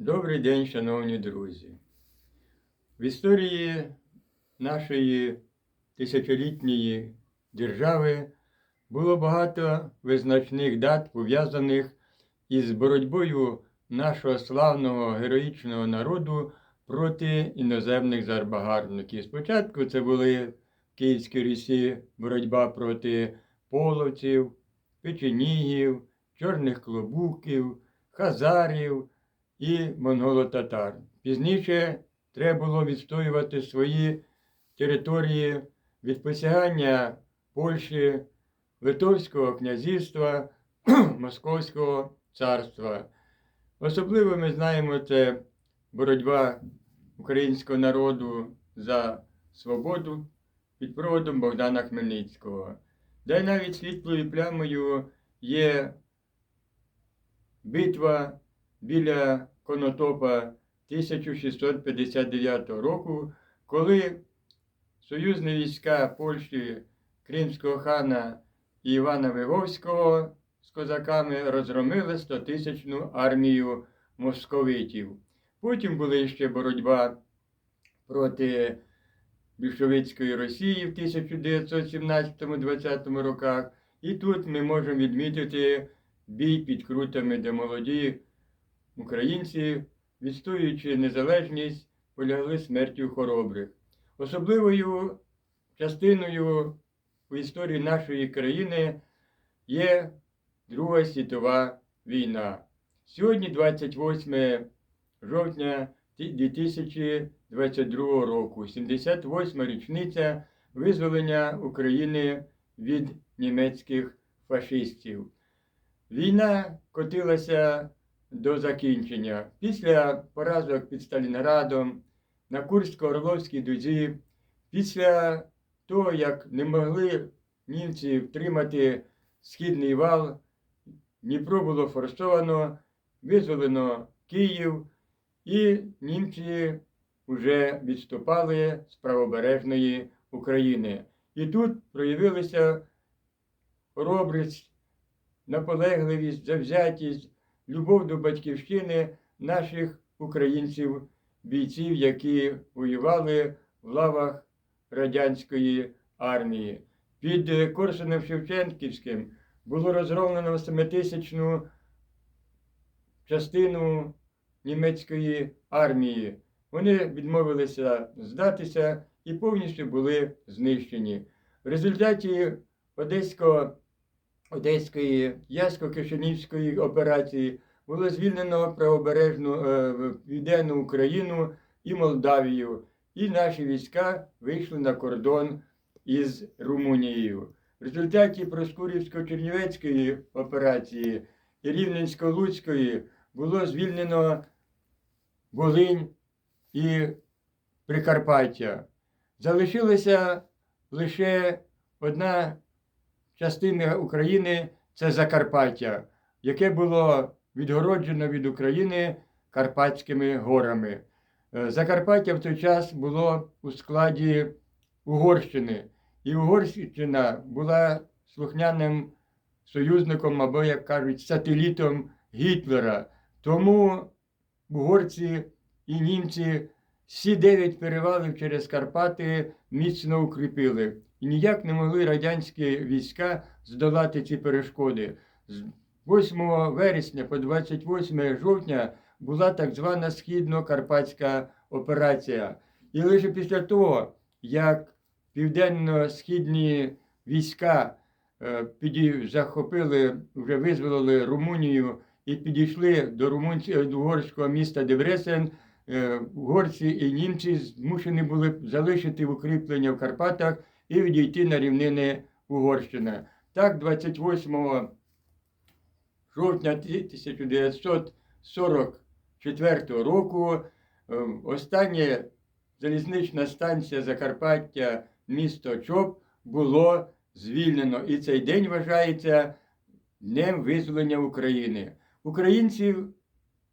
Добрий день, шановні друзі. В історії нашої тисячолітньої держави було багато визначних дат, пов'язаних із боротьбою нашого славного героїчного народу проти іноземних зарбагарників. Спочатку це були в Київській Русі боротьба проти половців, печенігів, чорних клобуків, хазарів і монголо-татар. Пізніше треба було відстоювати свої території від посягання Польщі, Литовського князівства, Московського царства. Особливо ми знаємо це боротьба українського народу за свободу під проводом Богдана Хмельницького, де навіть світлою плямою є битва біля Конотопа 1659 року, коли союзні війська Польщі Кримського хана Івана Виговського з козаками розгромили 100-тисячну армію московитів. Потім була ще боротьба проти більшовицької Росії в 1917-20 роках. І тут ми можемо відмітити бій під крутами, де молоді українці, відстоюючи незалежність, полягли смертю хоробрих. Особливою частиною у історії нашої країни є Друга світова війна. Сьогодні, 28 жовтня 2022 року, 78 річниця визволення України від німецьких фашистів. Війна котилася до закінчення. Після поразок під Сталінградом на Курсько-Орловській дузі, після того, як не могли німці втримати східний вал, Дніпро було форсовано, визволено Київ, і німці вже відступали з правобережної України. І тут проявилися хоробрість, наполегливість, завзятість, любов до батьківщини наших українців, бійців, які воювали в лавах радянської армії. Під Корсунем Шевченківським було розгромлено семитисячну частину німецької армії. Вони відмовилися здатися і повністю були знищені. В результаті Одеського, Одеської Ясько-Кишинівської операції було звільнено правобережну е, Південну Україну і Молдавію, і наші війська вийшли на кордон із Румунією. В результаті Проскурівсько-Чернівецької операції і Рівненсько-Луцької було звільнено Волинь і Прикарпаття. Залишилася лише одна частина України це Закарпаття, яке було відгороджено від України Карпатськими горами. Е, Закарпаття в той час було у складі Угорщини, і Угорщина була слухняним союзником або, як кажуть, сателітом Гітлера. Тому угорці і німці всі дев'ять перевалів через Карпати міцно укріпили. І ніяк не могли радянські війська здолати ці перешкоди. З 8 вересня по 28 жовтня була так звана Східно-Карпатська операція. І лише після того, як південно-східні війська е, захопили, вже визволили Румунію і підійшли до, румунці, до угорського міста Дебресен, е, угорці і німці змушені були залишити укріплення в Карпатах і відійти на рівнини Угорщини. Так, 28 жовтня 1944 року е, остання залізнична станція Закарпаття, місто Чоп, було звільнено. І цей день вважається Днем визволення України. Українців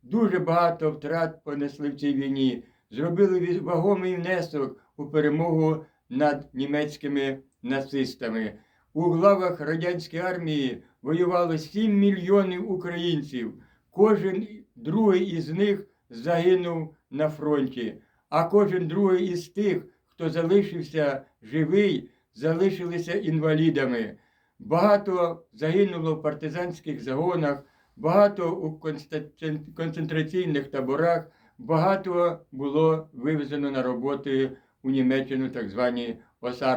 дуже багато втрат понесли в цій війні, зробили вагомий внесок у перемогу над німецькими нацистами. У главах радянської армії воювало 7 мільйонів українців. Кожен другий із них загинув на фронті, а кожен другий із тих, хто залишився живий, залишилися інвалідами. Багато загинуло в партизанських загонах, багато у концентраційних таборах, багато було вивезено на роботи у Німеччину, так звані осади.